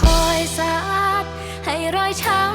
คอยสาดให้รอยช้ำ